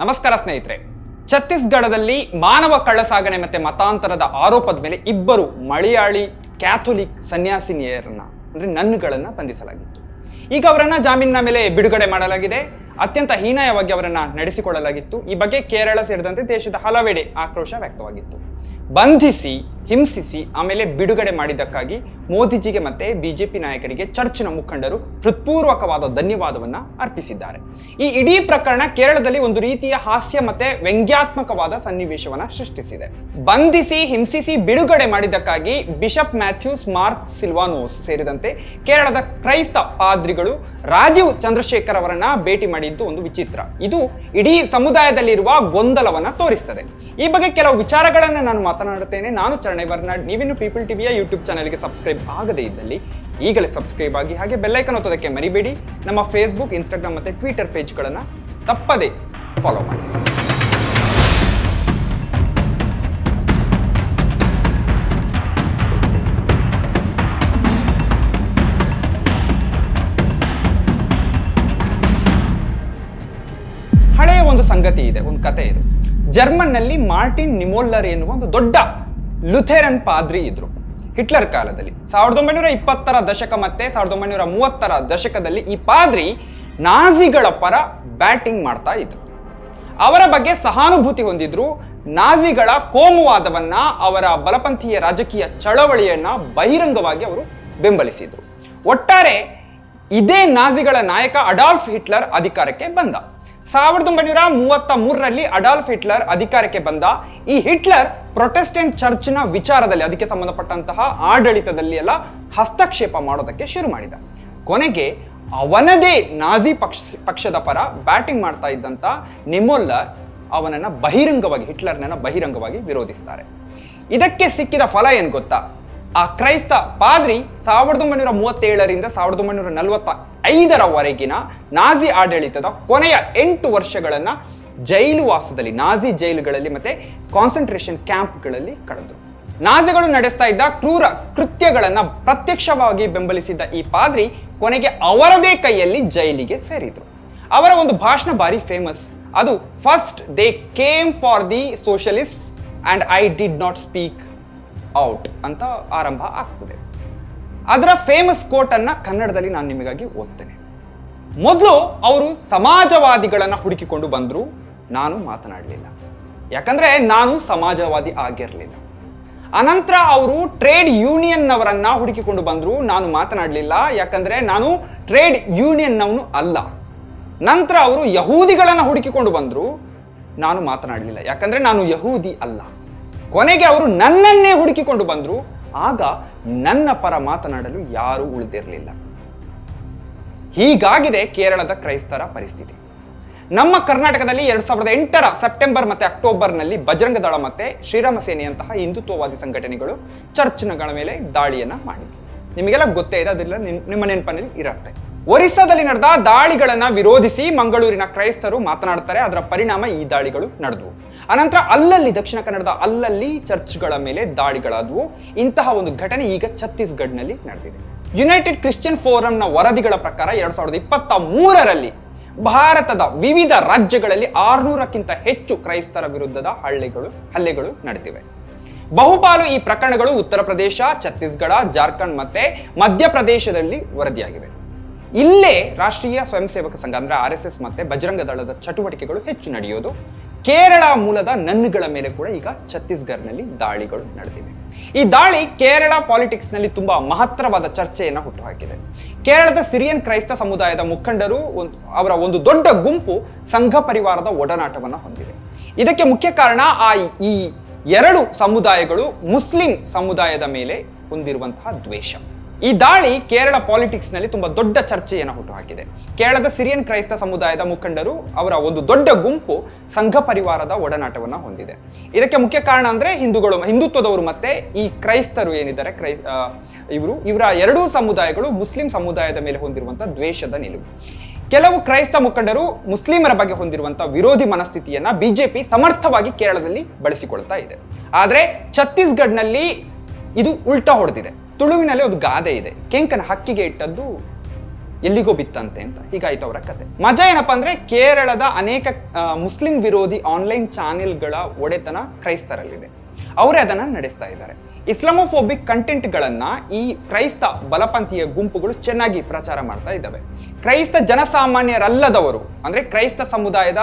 ನಮಸ್ಕಾರ ಸ್ನೇಹಿತರೆ. ಛತ್ತೀಸ್ಗಢದಲ್ಲಿ ಮಾನವ ಕಳ್ಳಸಾಗಣೆ ಮತ್ತೆ ಮತಾಂತರದ ಆರೋಪದ ಮೇಲೆ ಇಬ್ಬರು ಮಲಯಾಳಿ ಕ್ಯಾಥೋಲಿಕ್ ಸನ್ಯಾಸಿನಿಯರನ್ನ, ಅಂದ್ರೆ ನನ್ನುಗಳನ್ನ ಬಂಧಿಸಲಾಗಿತ್ತು. ಈಗ ಅವರನ್ನ ಜಾಮೀನಿನ ಮೇಲೆ ಬಿಡುಗಡೆ ಮಾಡಲಾಗಿದೆ. ಅತ್ಯಂತ ಹೀನಾಯವಾಗಿ ಅವರನ್ನ ನಡೆಸಿಕೊಳ್ಳಲಾಗಿತ್ತು. ಈ ಬಗ್ಗೆ ಕೇರಳ ಸೇರಿದಂತೆ ದೇಶದ ಹಲವೆಡೆ ಆಕ್ರೋಶ ವ್ಯಕ್ತವಾಗಿತ್ತು. ಬಂಧಿಸಿ ಹಿಂಸಿಸಿ ಆಮೇಲೆ ಬಿಡುಗಡೆ ಮಾಡಿದ್ದಕ್ಕಾಗಿ ಮೋದಿಜಿಗೆ ಮತ್ತೆ ಬಿಜೆಪಿ ನಾಯಕರಿಗೆ ಚರ್ಚಿನ ಮುಖಂಡರು ಹೃತ್ಪೂರ್ವಕವಾದ ಧನ್ಯವಾದವನ್ನ ಅರ್ಪಿಸಿದ್ದಾರೆ. ಈ ಇಡೀ ಪ್ರಕರಣ ಕೇರಳದಲ್ಲಿ ಒಂದು ರೀತಿಯ ಹಾಸ್ಯ ಮತ್ತೆ ವ್ಯಂಗ್ಯಾತ್ಮಕವಾದ ಸನ್ನಿವೇಶವನ್ನ ಸೃಷ್ಟಿಸಿದೆ. ಬಂಧಿಸಿ, ಹಿಂಸಿಸಿ ಬಿಡುಗಡೆ ಮಾಡಿದ್ದಕ್ಕಾಗಿ ಬಿಷಪ್ ಮ್ಯಾಥ್ಯೂಸ್, ಮಾರ್ಕ್ ಸಿಲ್ವಾನೋಸ್ ಸೇರಿದಂತೆ ಕೇರಳದ ಕ್ರೈಸ್ತ ಪಾದ್ರಿಗಳು ರಾಜೀವ್ ಚಂದ್ರಶೇಖರ್ ಅವರನ್ನ ಭೇಟಿ ಮಾಡಿದ್ದು ಒಂದು ವಿಚಿತ್ರ. ಇದು ಇಡೀ ಸಮುದಾಯದಲ್ಲಿರುವ ಗೊಂದಲವನ್ನ ತೋರಿಸ್ತದೆ. ಈ ಬಗ್ಗೆ ಕೆಲವು ವಿಚಾರಗಳನ್ನ ನಾನು ಮಾತನಾಡುತ್ತೇನೆ. ನಾನು ಚರಣೆ ಬರ್ನಾಡ್, ನೀವಿನ್ನು ಪೀಪಲ್ ಟಿವಿಯ ಯೂಟ್ಯೂಬ್ ಚಾನಲ್ಗೆ ಸಬ್ಸ್ಕ್ರೈಬ್ ಆಗದೇ ಇದ್ದಲ್ಲಿ ಈಗಲೇ ಸಬ್ಸ್ಕ್ರೈಬ್ ಆಗಿ ಹಾಗೆ ಬೆಲ್ಲೈಕನ್ ಒತ್ತೋದಕ್ಕೆ ಮರಿಬೇಡಿ. ನಮ್ಮ ಫೇಸ್ಬುಕ್ ಇನ್ಸ್ಟಾಗ್ರಾಮ್ ಮತ್ತು ಟ್ವಿಟರ್ ಪೇಜ್ಗಳನ್ನು ತಪ್ಪದೇ ಫಾಲೋ ಮಾಡಿ. ಒಂದು ಸಂಗತಿ ಇದೆ, ಒಂದು ಕತೆ ಜರ್ಮನ್ ಜರ್ಮನ್ನಲ್ಲಿ ಮಾರ್ಟಿನ್ ನಿಮೋಲ್ಲರ್ ಎನ್ನುವ ಒಂದು ದೊಡ್ಡ ಲುಥೆರನ್ ಪಾದ್ರಿ ಇದ್ರು. ಹಿಟ್ಲರ್ ಕಾಲದಲ್ಲಿ. ಸಾವಿರದ ಒಂಬೈನೂರ ಇಪ್ಪತ್ತರ ದಶಕ ಮತ್ತೆ ಸಾವಿರದ ಒಂಬೈನೂರ ಮೂವತ್ತರ ದಶಕದಲ್ಲಿ ಈ ಪಾದ್ರಿ ನಾಜಿಗಳ ಪರ ಬ್ಯಾಟಿಂಗ್ ಮಾಡ್ತಾ ಇದ್ರು. ಅವರ ಬಗ್ಗೆ ಸಹಾನುಭೂತಿ ಹೊಂದಿದ್ರು. ನಾಜಿಗಳ ಕೋಮುವಾದವನ್ನ, ಅವರ ಬಲಪಂಥೀಯ ರಾಜಕೀಯ ಚಳವಳಿಯನ್ನ ಬಹಿರಂಗವಾಗಿ ಅವರು ಬೆಂಬಲಿಸಿದ್ರು. ಒಟ್ಟಾರೆ ಇದೇ ನಾಜಿಗಳ ನಾಯಕ ಅಡಾಲ್ಫ್ ಹಿಟ್ಲರ್ ಅಧಿಕಾರಕ್ಕೆ ಬಂದ. ಸಾವಿರದ ಒಂಬೈನೂರ ಮೂವತ್ತ ಮೂರರಲ್ಲಿ ಅಡಾಲ್ಫ್ ಹಿಟ್ಲರ್ ಅಧಿಕಾರಕ್ಕೆ ಬಂದ. ಈ ಹಿಟ್ಲರ್ ಪ್ರೊಟೆಸ್ಟೆಂಟ್ ಚರ್ಚ್ನ ವಿಚಾರದಲ್ಲಿ, ಅದಕ್ಕೆ ಸಂಬಂಧಪಟ್ಟಂತಹ ಆಡಳಿತದಲ್ಲಿ ಎಲ್ಲ ಹಸ್ತಕ್ಷೇಪ ಮಾಡೋದಕ್ಕೆ ಶುರು ಮಾಡಿದ. ಕೊನೆಗೆ ಅವನದೇ ನಾಜಿ ಪಕ್ಷ, ಪಕ್ಷದ ಪರ ಬ್ಯಾಟಿಂಗ್ ಮಾಡ್ತಾ ಇದ್ದಂತ ನಿಮೋಲ್ಲರ್ ಅವನನ್ನ ಬಹಿರಂಗವಾಗಿ, ಹಿಟ್ಲರ್ನನ್ನ ಬಹಿರಂಗವಾಗಿ ವಿರೋಧಿಸ್ತಾರೆ. ಇದಕ್ಕೆ ಸಿಕ್ಕಿದ ಫಲ ಏನ್ ಗೊತ್ತಾ? ಆ ಕ್ರೈಸ್ತ ಪಾದ್ರಿ ಸಾವಿರದ ಒಂಬೈನೂರ ಮೂವತ್ತೇಳರಿಂದ ಸಾವಿರದ ಒಂಬೈನೂರ ನಲವತ್ತ ಐದರವರೆಗಿನ ನಾಜಿ ಆಡಳಿತದ ಕೊನೆಯ ಎಂಟು ವರ್ಷಗಳನ್ನ ಜೈಲು ವಾಸದಲ್ಲಿ, ನಾಜಿ ಜೈಲುಗಳಲ್ಲಿ ಮತ್ತೆ ಕಾನ್ಸಂಟ್ರೇಷನ್ ಕ್ಯಾಂಪ್ಗಳಲ್ಲಿ ಕಳೆದ್ರು ನಾಜಿಗಳು ನಡೆಸ್ತಾ ಇದ್ದ ಕ್ರೂರ ಕೃತ್ಯಗಳನ್ನ ಪ್ರತ್ಯಕ್ಷವಾಗಿ ಬೆಂಬಲಿಸಿದ್ದ ಈ ಪಾದ್ರಿ ಕೊನೆಗೆ ಅವರದೇ ಕೈಯಲ್ಲಿ ಜೈಲಿಗೆ ಸೇರಿದ್ರು. ಅವರ ಒಂದು ಭಾಷಣ ಬಾರಿ ಫೇಮಸ್ ಅದು first they came for the socialist and I did not speak out ಅಂತ ಆರಂಭ ಆಗ್ತದೆ. ಅದರ ಫೇಮಸ್ ಕೋಟ್ ಅನ್ನ ಕನ್ನಡದಲ್ಲಿ ನಾನು ನಿಮಗಾಗಿ ಓದ್ತೇನೆ. ಮೊದಲು ಅವರು ಸಮಾಜವಾದಿಗಳನ್ನ ಹುಡುಕಿಕೊಂಡು ಬಂದ್ರು. ನಾನು ಮಾತನಾಡಲಿಲ್ಲ. ಯಾಕಂದ್ರೆ ನಾನು ಸಮಾಜವಾದಿ ಆಗಿರಲಿಲ್ಲ. ಅನಂತರ ಅವರು ಟ್ರೇಡ್ ಯೂನಿಯನ್ನವರನ್ನು ಹುಡುಕಿಕೊಂಡು ಬಂದರು. ನಾನು ಮಾತನಾಡಲಿಲ್ಲ. ಯಾಕಂದ್ರೆ ನಾನು ಟ್ರೇಡ್ ಯೂನಿಯನ್ನವನು ಅಲ್ಲ. ನಂತರ ಅವರು ಯಹೂದಿಗಳನ್ನ ಹುಡುಕಿಕೊಂಡು ಬಂದರು. ನಾನು ಮಾತನಾಡಲಿಲ್ಲ. ಯಾಕಂದ್ರೆ ನಾನು ಯಹೂದಿ ಅಲ್ಲ. ಕೊನೆಗೆ ಅವರು ನನ್ನನ್ನೇ ಹುಡುಕಿಕೊಂಡು ಬಂದರು. ಆಗ ನನ್ನ ಪರ ಮಾತನಾಡಲು ಯಾರೂ ಉಳಿದಿರಲಿಲ್ಲ. ಹೀಗಾಗಿದೆ ಕೇರಳದ ಕ್ರೈಸ್ತರ ಪರಿಸ್ಥಿತಿ. ನಮ್ಮ ಕರ್ನಾಟಕದಲ್ಲಿ ಎರಡ್ ಸಾವಿರದ ಎಂಟರ ಸೆಪ್ಟೆಂಬರ್ ಮತ್ತೆ ಅಕ್ಟೋಬರ್ನಲ್ಲಿ ಬಜರಂಗ ದಳ ಮತ್ತೆ ಶ್ರೀರಾಮ ಸೇನೆಯಂತಹ ಹಿಂದುತ್ವವಾದಿ ಸಂಘಟನೆಗಳು ಚರ್ಚ್ನಗಳ ಮೇಲೆ ದಾಳಿಯನ್ನ ಮಾಡಿದ್ವು. ನಿಮಗೆಲ್ಲ ಗೊತ್ತೇ ಇದೆ, ಅದೆಲ್ಲ, ನಿಮ್- ನಿಮ್ಮ ನೆನಪಿನಲ್ಲಿ ಇರುತ್ತೆ. ಒರಿಸ್ಸಾದಲ್ಲಿ ನಡೆದ ದಾಳಿಗಳನ್ನ ವಿರೋಧಿಸಿ ಮಂಗಳೂರಿನ ಕ್ರೈಸ್ತರು ಮಾತನಾಡ್ತಾರೆ, ಅದರ ಪರಿಣಾಮ ಈ ದಾಳಿಗಳು ನಡೆದವು. ಅನಂತರ ಅಲ್ಲಲ್ಲಿ, ದಕ್ಷಿಣ ಕನ್ನಡದ ಅಲ್ಲಲ್ಲಿ ಚರ್ಚ್ಗಳ ಮೇಲೆ ದಾಳಿಗಳಾದವು. ಇಂತಹ ಒಂದು ಘಟನೆ ಈಗ ಛತ್ತೀಸ್ಗಢ್ನಲ್ಲಿ ನಡೆದಿದೆ. ಯುನೈಟೆಡ್ ಕ್ರಿಶ್ಚಿಯನ್ ಫೋರಂನ ವರದಿಗಳ ಪ್ರಕಾರ ಎರಡ್ ಸಾವಿರದ ಇಪ್ಪತ್ತ ಮೂರರಲ್ಲಿ ಭಾರತದ ವಿವಿಧ ರಾಜ್ಯಗಳಲ್ಲಿ ಆರ್ನೂರಕ್ಕಿಂತ ಹೆಚ್ಚು ಕ್ರೈಸ್ತರ ವಿರುದ್ಧದ ಹಳ್ಳಿಗಳು, ಹಲ್ಲೆಗಳು ನಡೆದಿವೆ. ಬಹುಪಾಲು ಈ ಪ್ರಕರಣಗಳು ಉತ್ತರ ಪ್ರದೇಶ, ಛತ್ತೀಸ್ಗಢ, ಜಾರ್ಖಂಡ್ ಮತ್ತೆ ಮಧ್ಯಪ್ರದೇಶದಲ್ಲಿ ವರದಿಯಾಗಿವೆ. ಇಲ್ಲೇ ರಾಷ್ಟ್ರೀಯ ಸ್ವಯಂ ಸೇವಕ ಸಂಘ ಅಂದ್ರೆ ಆರ್ ಎಸ್ ಎಸ್ ಮತ್ತೆ ಬಜರಂಗ ದಳದ ಚಟುವಟಿಕೆಗಳು ಹೆಚ್ಚು ನಡೆಯೋದು. ಕೇರಳ ಮೂಲದ ನನ್ಗಳ ಮೇಲೆ ಕೂಡ ಈಗ ಛತ್ತೀಸ್ಗಢ್ನಲ್ಲಿ ದಾಳಿಗಳು ನಡೆದಿವೆ. ಈ ದಾಳಿ ಕೇರಳ ಪಾಲಿಟಿಕ್ಸ್ನಲ್ಲಿ ತುಂಬಾ ಮಹತ್ತರವಾದ ಚರ್ಚೆಯನ್ನು ಹುಟ್ಟುಹಾಕಿದೆ. ಕೇರಳದ ಸಿರಿಯನ್ ಕ್ರೈಸ್ತ ಸಮುದಾಯದ ಮುಖಂಡರು ಅವರ ಒಂದು ದೊಡ್ಡ ಗುಂಪು ಸಂಘ ಪರಿವಾರದ ಒಡನಾಟವನ್ನು ಹೊಂದಿದೆ. ಇದಕ್ಕೆ ಮುಖ್ಯ ಕಾರಣ ಆ ಈ ಎರಡು ಸಮುದಾಯಗಳು ಮುಸ್ಲಿಂ ಸಮುದಾಯದ ಮೇಲೆ ಹೊಂದಿರುವಂತಹ ದ್ವೇಷ. ಈ ದಾಳಿ ಕೇರಳ ಪಾಲಿಟಿಕ್ಸ್ನಲ್ಲಿ ತುಂಬಾ ದೊಡ್ಡ ಚರ್ಚೆಯನ್ನು ಹುಟ್ಟುಹಾಕಿದೆ. ಕೇರಳದ ಸಿರಿಯನ್ ಕ್ರೈಸ್ತ ಸಮುದಾಯದ ಮುಖಂಡರು ಅವರ ಒಂದು ದೊಡ್ಡ ಗುಂಪು ಸಂಘ ಪರಿವಾರದ ಒಡನಾಟವನ್ನು ಹೊಂದಿದೆ. ಇದಕ್ಕೆ ಮುಖ್ಯ ಕಾರಣ ಅಂದ್ರೆ ಹಿಂದೂಗಳು ಹಿಂದುತ್ವದವರು ಮತ್ತೆ ಈ ಕ್ರೈಸ್ತರು ಏನಿದ್ದಾರೆ, ಕ್ರೈ ಇವರು, ಇವರ ಎರಡೂ ಸಮುದಾಯಗಳು ಮುಸ್ಲಿಂ ಸಮುದಾಯದ ಮೇಲೆ ಹೊಂದಿರುವಂತಹ ದ್ವೇಷದ ನಿಲುವು. ಕೆಲವು ಕ್ರೈಸ್ತ ಮುಖಂಡರು ಮುಸ್ಲಿಮರ ಬಗ್ಗೆ ಹೊಂದಿರುವಂತಹ ವಿರೋಧಿ ಮನಸ್ಥಿತಿಯನ್ನ ಬಿಜೆಪಿ ಸಮರ್ಥವಾಗಿ ಕೇರಳದಲ್ಲಿ ಬಳಸಿಕೊಳ್ತಾ ಇದೆ. ಆದ್ರೆ ಎಲ್ಲಿಗೋ ಬಿತ್ತಂತೆ ಅಂತ. ಹೀಗಾಯ್ತು ಅವರ ಕತೆ. ಮಜಾ ಏನಪ್ಪ ಅಂದ್ರೆ ಕೇರಳದ ಅನೇಕ ಮುಸ್ಲಿಂ ವಿರೋಧಿ ಆನ್ಲೈನ್ ಚಾನೆಲ್ಗಳ ಒಡೆತನ ಕ್ರೈಸ್ತರಲ್ಲಿದೆ. ಅವರೇ ಅದನ್ನ ನಡೆಸ್ತಾ ಇದ್ದಾರೆ. ಇಸ್ಲಾಮೋಫೋಬಿಕ್ ಕಂಟೆಂಟ್ಗಳನ್ನ ಈ ಕ್ರೈಸ್ತ ಬಲಪಂಥೀಯ ಗುಂಪುಗಳು ಚೆನ್ನಾಗಿ ಪ್ರಚಾರ ಮಾಡ್ತಾ ಇದ್ದಾವೆ. ಕ್ರೈಸ್ತ ಜನಸಾಮಾನ್ಯರಲ್ಲದವರು, ಅಂದ್ರೆ ಕ್ರೈಸ್ತ ಸಮುದಾಯದ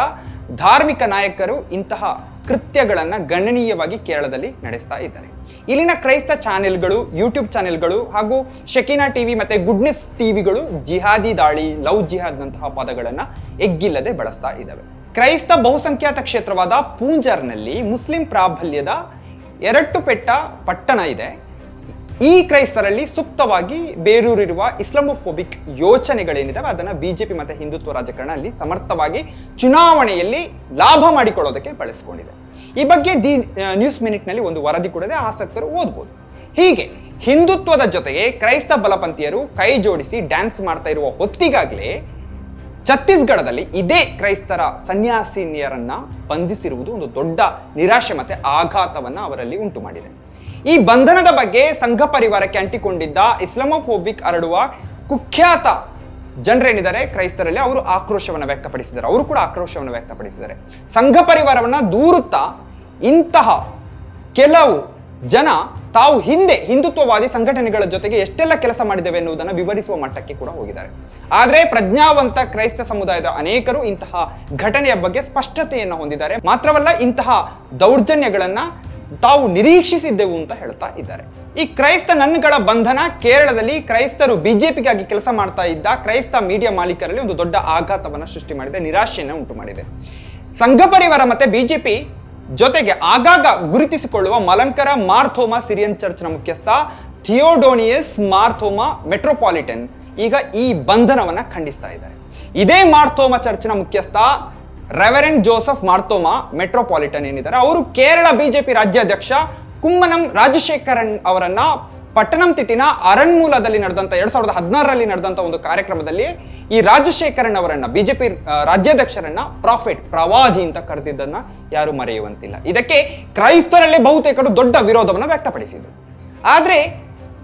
ಧಾರ್ಮಿಕ ನಾಯಕರು ಇಂತಹ ಕೃತ್ಯಗಳನ್ನ ಗಣನೀಯವಾಗಿ ಕೇರಳದಲ್ಲಿ ನಡೆಸ್ತಾ ಇದ್ದಾರೆ. ಇಲ್ಲಿನ ಕ್ರೈಸ್ತ ಚಾನೆಲ್ಗಳು ಯೂಟ್ಯೂಬ್ ಚಾನೆಲ್ಗಳು ಹಾಗೂ ಶಕೀನಾ ಟಿವಿ ಮತ್ತೆ ಗುಡ್ನೆಸ್ ಟಿವಿಗಳು ಜಿಹಾದಿ ದಾಳಿ, ಲವ್ ಜಿಹಾದ್ನಂತಹ ಪದಗಳನ್ನು ಎಗ್ಗಿಲ್ಲದೆ ಬಳಸ್ತಾ ಇದ್ದಾವೆ. ಕ್ರೈಸ್ತ ಬಹುಸಂಖ್ಯಾತ ಕ್ಷೇತ್ರವಾದ ಪೂಂಜರ್ನಲ್ಲಿ ಮುಸ್ಲಿಂ ಪ್ರಾಬಲ್ಯದ ಎರಟ್ಟು ಪೆಟ್ಟ ಪಟ್ಟಣ ಇದೆ. ಈ ಕ್ರೈಸ್ತರಲ್ಲಿ ಸೂಕ್ತವಾಗಿ ಬೇರೂರಿರುವ ಇಸ್ಲಾಮೋಫೋಬಿಕ್ ಯೋಚನೆಗಳೇನಿದಾವೆ, ಅದನ್ನು ಬಿಜೆಪಿ ಮತ್ತು ಹಿಂದುತ್ವ ರಾಜಕಾರಣ ಅಲ್ಲಿ ಸಮರ್ಥವಾಗಿ ಚುನಾವಣೆಯಲ್ಲಿ ಲಾಭ ಮಾಡಿಕೊಳ್ಳೋದಕ್ಕೆ ಬಳಸಿಕೊಂಡಿದೆ. ಈ ಬಗ್ಗೆ ದಿ ನ್ಯೂಸ್ ಮಿನಿಟ್ನಲ್ಲಿ ಒಂದು ವರದಿ ಕೂಡ ಆಸಕ್ತರು ಓದ್ಬೋದು. ಹೀಗೆ, ಹಿಂದುತ್ವದ ಜೊತೆಗೆ ಕ್ರೈಸ್ತ ಬಲಪಂಥೀಯರು ಕೈ ಜೋಡಿಸಿ ಡ್ಯಾನ್ಸ್ ಮಾಡ್ತಾ ಇರುವ ಹೊತ್ತಿಗಾಗಲೇ ಛತ್ತೀಸ್ಗಢದಲ್ಲಿ ಇದೇ ಕ್ರೈಸ್ತರ ಸನ್ಯಾಸಿನಿಯರನ್ನ ಬಂಧಿಸಿರುವುದು ಒಂದು ದೊಡ್ಡ ನಿರಾಶೆ ಮತ್ತೆ ಆಘಾತವನ್ನು ಅವರಲ್ಲಿ ಉಂಟು ಮಾಡಿದೆ ಈ ಬಂಧನದ ಬಗ್ಗೆ ಸಂಘ ಪರಿವಾರಕ್ಕೆ ಅಂಟಿಕೊಂಡಿದ್ದ ಇಸ್ಲಾಮೋಫೋಬಿಕ್ ಹರಡುವ ಕುಖ್ಯಾತ ಜನರೇನಿದ್ದಾರೆ? ಕ್ರೈಸ್ತರಲ್ಲಿ ಅವರು ಆಕ್ರೋಶವನ್ನು ವ್ಯಕ್ತಪಡಿಸಿದ್ದಾರೆ. ಅವರು ಕೂಡ ಆಕ್ರೋಶವನ್ನು ವ್ಯಕ್ತಪಡಿಸಿದ್ದಾರೆ. ಸಂಘ ಪರಿವಾರವನ್ನ ದೂರುತ್ತಾ ಇಂತಹ ಕೆಲವು ಜನ ತಾವು ಹಿಂದೆ ಹಿಂದುತ್ವವಾದಿ ಸಂಘಟನೆಗಳ ಜೊತೆಗೆ ಎಷ್ಟೆಲ್ಲ ಕೆಲಸ ಮಾಡಿದ್ದೇವೆ ಎನ್ನುವುದನ್ನು ವಿವರಿಸುವ ಮಟ್ಟಕ್ಕೆ ಕೂಡ ಹೋಗಿದ್ದಾರೆ. ಆದರೆ ಪ್ರಜ್ಞಾವಂತ ಕ್ರೈಸ್ತ ಸಮುದಾಯದ ಅನೇಕರು ಇಂತಹ ಘಟನೆಯ ಬಗ್ಗೆ ಸ್ಪಷ್ಟತೆಯನ್ನು ಹೊಂದಿದ್ದಾರೆ. ಮಾತ್ರವಲ್ಲ ಇಂತಹ ದೌರ್ಜನ್ಯಗಳನ್ನ ತಾವು ನಿರೀಕ್ಷಿಸಿದ್ದೆವು ಅಂತ ಹೇಳ್ತಾ ಇದ್ದಾರೆ. ಈ ಕ್ರೈಸ್ತ ನನ್ಗಳ ಬಂಧನ ಕೇರಳದಲ್ಲಿ ಕ್ರೈಸ್ತರು ಬಿಜೆಪಿಗಾಗಿ ಕೆಲಸ ಮಾಡ್ತಾ ಇದ್ದ ಕ್ರೈಸ್ತ ಮೀಡಿಯಾ ಮಾಲೀಕರಲ್ಲಿ ಒಂದು ದೊಡ್ಡ ಆಘಾತವನ್ನು ಸೃಷ್ಟಿ ಮಾಡಿದೆ, ನಿರಾಶೆಯನ್ನು ಉಂಟು ಮಾಡಿದೆ. ಸಂಘ ಪರಿವಾರ ಮತ್ತೆ ಬಿಜೆಪಿ ಜೊತೆಗೆ ಆಗಾಗ ಗುರುತಿಸಿಕೊಳ್ಳುವ ಮಲಂಕರ ಮಾರ್ಥೋಮಾ ಸಿರಿಯನ್ ಚರ್ಚ್ನ ಮುಖ್ಯಸ್ಥ ಥಿಯೋಡೋನಿಯಸ್ ಮಾರ್ಥೋಮಾ ಮೆಟ್ರೋಪಾಲಿಟನ್ ಈಗ ಈ ಬಂಧನವನ್ನ ಖಂಡಿಸ್ತಾ ಇದ್ದಾರೆ. ಇದೇ ಮಾರ್ಥೋಮಾ ಚರ್ಚ್ನ ಮುಖ್ಯಸ್ಥ ರೆವರೆಂಡ್ ಜೋಸೆಫ್ ಮಾರ್ತೋಮಾ, ಮೆಟ್ರೋಪಾಲಿಟನ್ ಏನಿದ್ದಾರೆ, ಅವರು ಕೇರಳ ಬಿಜೆಪಿ ರಾಜ್ಯಾಧ್ಯಕ್ಷ ಕುಮ್ಮನಂ ರಾಜಶೇಖರನ್ ಅವರನ್ನ ಪಟ್ಟಣಂತಿಟ್ಟಿನ ಅರಣ್ಮೂಲದಲ್ಲಿ ನಡೆದಂತ, ಎರಡ್ ಸಾವಿರದ ಹದಿನಾರರಲ್ಲಿ ನಡೆದಂತ ಒಂದು ಕಾರ್ಯಕ್ರಮದಲ್ಲಿ ಈ ರಾಜಶೇಖರನ್ ಅವರನ್ನ, ಬಿಜೆಪಿ ರಾಜ್ಯಾಧ್ಯಕ್ಷರನ್ನ ಪ್ರಾಫಿಟ್, ಪ್ರವಾದಿ ಅಂತ ಕರೆದಿದ್ದನ್ನ ಯಾರು ಮರೆಯುವಂತಿಲ್ಲ. ಇದಕ್ಕೆ ಕ್ರೈಸ್ತರಲ್ಲೇ ಬಹುತೇಕರು ದೊಡ್ಡ ವಿರೋಧವನ್ನು ವ್ಯಕ್ತಪಡಿಸಿದರು. ಆದ್ರೆ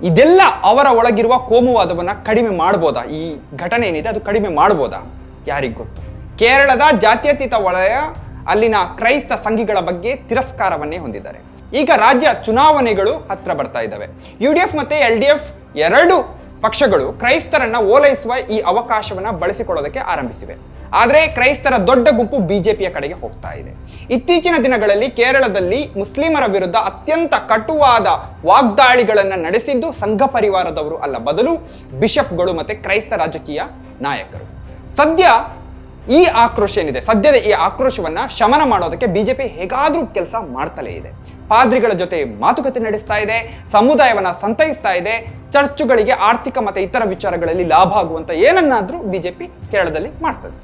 ಇದೆಲ್ಲ ಅವರ ಒಳಗಿರುವ ಕೋಮುವಾದವನ್ನ ಕಡಿಮೆ ಮಾಡ್ಬೋದಾ? ಈ ಘಟನೆ ಏನಿದೆ, ಅದು ಕಡಿಮೆ ಮಾಡ್ಬೋದಾ? ಯಾರಿಗೂ ಗೊತ್ತು? ಕೇರಳದ ಜಾತ್ಯತೀತ ವಲಯ ಅಲ್ಲಿನ ಕ್ರೈಸ್ತ ಸಂಘಿಗಳ ಬಗ್ಗೆ ತಿರಸ್ಕಾರವನ್ನೇ ಹೊಂದಿದ್ದಾರೆ. ಈಗ ರಾಜ್ಯ ಚುನಾವಣೆಗಳು ಹತ್ರ ಬರ್ತಾ ಇದ್ದಾವೆ. ಯು ಡಿ ಎಫ್ ಮತ್ತೆ ಎಲ್ ಡಿ ಎಫ್ ಎರಡು ಪಕ್ಷಗಳು ಕ್ರೈಸ್ತರನ್ನ ಓಲೈಸುವ ಈ ಅವಕಾಶವನ್ನ ಬಳಸಿಕೊಳ್ಳೋದಕ್ಕೆ ಆರಂಭಿಸಿವೆ. ಆದರೆ ಕ್ರೈಸ್ತರ ದೊಡ್ಡ ಗುಂಪು ಬಿಜೆಪಿಯ ಕಡೆಗೆ ಹೋಗ್ತಾ ಇದೆ. ಇತ್ತೀಚಿನ ದಿನಗಳಲ್ಲಿ ಕೇರಳದಲ್ಲಿ ಮುಸ್ಲಿಮರ ವಿರುದ್ಧ ಅತ್ಯಂತ ಕಟುವಾದ ವಾಗ್ದಾಳಿಗಳನ್ನ ನಡೆಸಿದ್ದು ಸಂಘ ಪರಿವಾರದವರು ಅಲ್ಲ, ಬದಲು ಬಿಷಪ್ಗಳು ಮತ್ತೆ ಕ್ರೈಸ್ತ ರಾಜಕೀಯ ನಾಯಕರು. ಸದ್ಯ ಈ ಆಕ್ರೋಶ ಏನಿದೆ? ಸದ್ಯದ ಈ ಆಕ್ರೋಶವನ್ನ ಶಮನ ಮಾಡೋದಕ್ಕೆ ಬಿಜೆಪಿ ಹೇಗಾದ್ರೂ ಕೆಲಸ ಮಾಡ್ತಲೇ ಇದೆ. ಪಾದ್ರಿಗಳ ಜೊತೆ ಮಾತುಕತೆ ನಡೆಸ್ತಾ ಇದೆ, ಸಮುದಾಯವನ್ನ ಸಂತೈಸ್ತಾ ಇದೆ, ಚರ್ಚುಗಳಿಗೆ ಆರ್ಥಿಕ ಮತ್ತೆ ಇತರ ವಿಚಾರಗಳಲ್ಲಿ ಲಾಭ ಆಗುವಂತ ಏನನ್ನಾದ್ರೂ ಬಿಜೆಪಿ ಕೇರಳದಲ್ಲಿ ಮಾಡ್ತದೆ.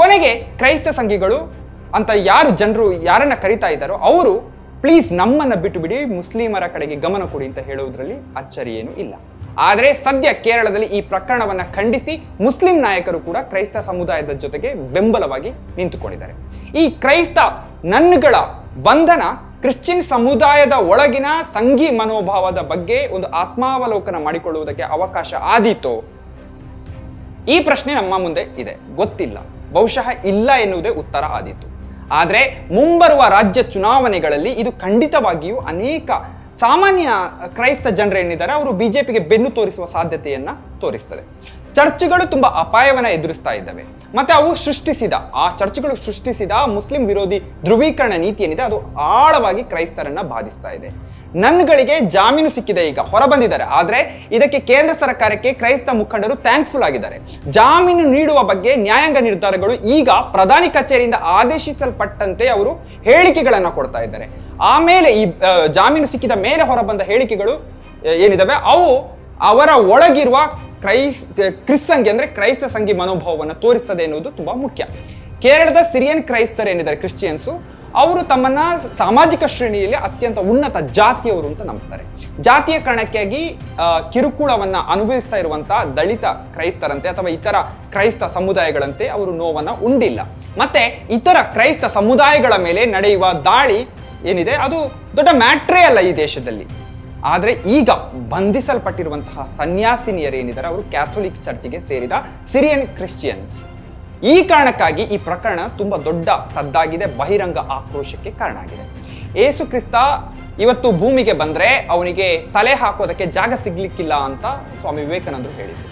ಕೊನೆಗೆ ಕ್ರೈಸ್ತ ಸಂಘಿಗಳು ಅಂತ ಯಾರು ಜನರು ಯಾರನ್ನ ಕರಿತಾ ಇದ್ದಾರೋ ಅವರು ಪ್ಲೀಸ್ ನಮ್ಮನ್ನ ಬಿಟ್ಟು ಬಿಡಿ, ಮುಸ್ಲಿಮರ ಕಡೆಗೆ ಗಮನ ಕೊಡಿ ಅಂತ ಹೇಳುವುದರಲ್ಲಿ ಅಚ್ಚರಿ ಏನು ಇಲ್ಲ. ಆದರೆ ಸದ್ಯ ಕೇರಳದಲ್ಲಿ ಈ ಪ್ರಕರಣವನ್ನ ಖಂಡಿಸಿ ಮುಸ್ಲಿಂ ನಾಯಕರು ಕೂಡ ಕ್ರೈಸ್ತ ಸಮುದಾಯದ ಜೊತೆಗೆ ಬೆಂಬಲವಾಗಿ ನಿಂತುಕೊಂಡಿದ್ದಾರೆ. ಈ ಕ್ರೈಸ್ತ ನನ್ಗಳ ಬಂಧನ ಕ್ರಿಶ್ಚಿಯನ್ ಸಮುದಾಯದ ಒಳಗಿನ ಸಂಘಿ ಮನೋಭಾವದ ಬಗ್ಗೆ ಒಂದು ಆತ್ಮಾವಲೋಕನ ಮಾಡಿಕೊಳ್ಳುವುದಕ್ಕೆ ಅವಕಾಶ ಆದೀತೋ? ಈ ಪ್ರಶ್ನೆ ನಮ್ಮ ಮುಂದೆ ಇದೆ. ಗೊತ್ತಿಲ್ಲ. ಬಹುಶಃ ಇಲ್ಲ ಎನ್ನುವುದೇ ಉತ್ತರ ಆದೀತು. ಆದರೆ ಮುಂಬರುವ ರಾಜ್ಯ ಚುನಾವಣೆಗಳಲ್ಲಿ ಇದು ಖಂಡಿತವಾಗಿಯೂ ಅನೇಕ ಸಾಮಾನ್ಯ ಕ್ರೈಸ್ತ ಜನರೇನಿದ್ದಾರೆ ಅವರು ಬಿಜೆಪಿಗೆ ಬೆನ್ನು ತೋರಿಸುವ ಸಾಧ್ಯತೆಯನ್ನು ತೋರಿಸ್ತದೆ. ಚರ್ಚ್ಗಳು ತುಂಬಾ ಅಪಾಯವನ್ನ ಎದುರಿಸ್ತಾ ಇದ್ದಾವೆ. ಮತ್ತೆ ಅವು ಸೃಷ್ಟಿಸಿದ, ಆ ಚರ್ಚ್ಗಳು ಸೃಷ್ಟಿಸಿದ ಮುಸ್ಲಿಂ ವಿರೋಧಿ ಧ್ರುವೀಕರಣ ನೀತಿ ಏನಿದೆ, ಅದು ಆಳವಾಗಿ ಕ್ರೈಸ್ತರನ್ನ ಬಾಧಿಸ್ತಾ ಇದೆ. ನನ್ಗಳಿಗೆ ಜಾಮೀನು ಸಿಕ್ಕಿದೆ ಈಗ, ಹೊರಬಂದಿದ್ದಾರೆ. ಆದರೆ ಇದಕ್ಕೆ ಕೇಂದ್ರ ಸರ್ಕಾರಕ್ಕೆ ಕ್ರೈಸ್ತ ಮುಖಂಡರು ಥ್ಯಾಂಕ್ಫುಲ್ ಆಗಿದ್ದಾರೆ. ಜಾಮೀನು ನೀಡುವ ಬಗ್ಗೆ ನ್ಯಾಯಾಂಗ ನಿರ್ಧಾರಗಳು ಈಗ ಪ್ರಧಾನಿ ಕಚೇರಿಯಿಂದ ಆದೇಶಿಸಲ್ಪಟ್ಟಂತೆ ಅವರು ಹೇಳಿಕೆಗಳನ್ನು ಕೊಡ್ತಾ ಇದ್ದಾರೆ. ಆಮೇಲೆ ಈ ಜಾಮೀನು ಸಿಕ್ಕಿದ ಮೇಲೆ ಹೊರಬಂದ ಹೇಳಿಕೆಗಳು ಏನಿದಾವೆ? ಅವು ಅವರ ಒಳಗಿರುವ ಕ್ರೈಸ್ ಕ್ರಿಸ್ ಅಂದರೆ ಕ್ರೈಸ್ತ ಸಂಘಿ ಮನೋಭಾವವನ್ನು ತೋರಿಸ್ತದೆ ಎನ್ನುವುದು ತುಂಬಾ ಮುಖ್ಯ. ಕೇರಳದ ಸಿರಿಯನ್ ಕ್ರೈಸ್ತರು ಏನಿದ್ದಾರೆ? ಕ್ರಿಶ್ಚಿಯನ್ಸು. ಅವರು ತಮ್ಮನ್ನ ಸಾಮಾಜಿಕ ಶ್ರೇಣಿಯಲ್ಲಿ ಅತ್ಯಂತ ಉನ್ನತ ಜಾತಿಯವರು ಅಂತ ನಂಬ್ತಾರೆ. ಜಾತಿಯ ಕಾರಣಕ್ಕಾಗಿ ಕಿರುಕುಳವನ್ನ ಅನುಭವಿಸ್ತಾ ಇರುವಂತಹ ದಲಿತ ಕ್ರೈಸ್ತರಂತೆ ಅಥವಾ ಇತರ ಕ್ರೈಸ್ತ ಸಮುದಾಯಗಳಂತೆ ಅವರು ನೋವನ್ನ ಉಂಡಿಲ್ಲ. ಮತ್ತೆ ಇತರ ಕ್ರೈಸ್ತ ಸಮುದಾಯಗಳ ಮೇಲೆ ನಡೆಯುವ ದಾಳಿ ಏನಿದೆ? ಅದು ದೊಡ್ಡ ಮ್ಯಾಟ್ರೇ ಅಲ್ಲ ಈ ದೇಶದಲ್ಲಿ. ಆದರೆ ಈಗ ಬಂಧಿಸಲ್ಪಟ್ಟಿರುವಂತಹ ಸನ್ಯಾಸಿನಿಯರೇನಿದ್ದಾರೆ ಅವರು ಕ್ಯಾಥೋಲಿಕ್ ಚರ್ಚ್ಗೆ ಸೇರಿದ ಸಿರಿಯನ್ ಕ್ರಿಶ್ಚಿಯನ್ಸ್ ಈ ಕಾರಣಕ್ಕಾಗಿ ಈ ಪ್ರಕರಣ ತುಂಬಾ ದೊಡ್ಡ ಸದ್ದಾಗಿದೆ, ಬಹಿರಂಗ ಆಕ್ರೋಶಕ್ಕೆ ಕಾರಣ ಆಗಿದೆ ಏಸು ಕ್ರಿಸ್ತ ಇವತ್ತು ಭೂಮಿಗೆ ಬಂದರೆ ಅವನಿಗೆ ತಲೆ ಹಾಕೋದಕ್ಕೆ ಜಾಗ ಸಿಗ್ಲಿಕ್ಕಿಲ್ಲ ಅಂತ ಸ್ವಾಮಿ ವಿವೇಕಾನಂದರು ಹೇಳಿದರು.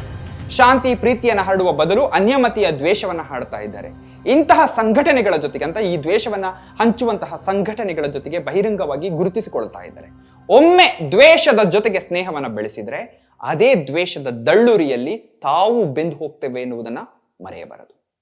ಶಾಂತಿ, ಪ್ರೀತಿಯನ್ನು ಹರಡುವ ಬದಲು ಅನ್ಯಮತಿಯ ದ್ವೇಷವನ್ನು ಹಾಡ್ತಾ ಇದ್ದಾರೆ. ಇಂತಹ ಸಂಘಟನೆಗಳ ಜೊತೆಗೆ ಅಂತ ಈ ದ್ವೇಷವನ್ನ ಹಂಚುವಂತಹ ಸಂಘಟನೆಗಳ ಜೊತೆಗೆ ಬಹಿರಂಗವಾಗಿ ಗುರುತಿಸಿಕೊಳ್ತಾ ಇದ್ದಾರೆ. ಒಮ್ಮೆ ದ್ವೇಷದ ಜೊತೆಗೆ ಸ್ನೇಹವನ್ನ ಬೆಳೆಸಿದ್ರೆ, ಅದೇ ದ್ವೇಷದ ದಳ್ಳುರಿಯಲ್ಲಿ ತಾವು ಬೆಂದು ಹೋಗ್ತೇವೆ ಎನ್ನುವುದನ್ನ ಮರೆಯಬಾರದು.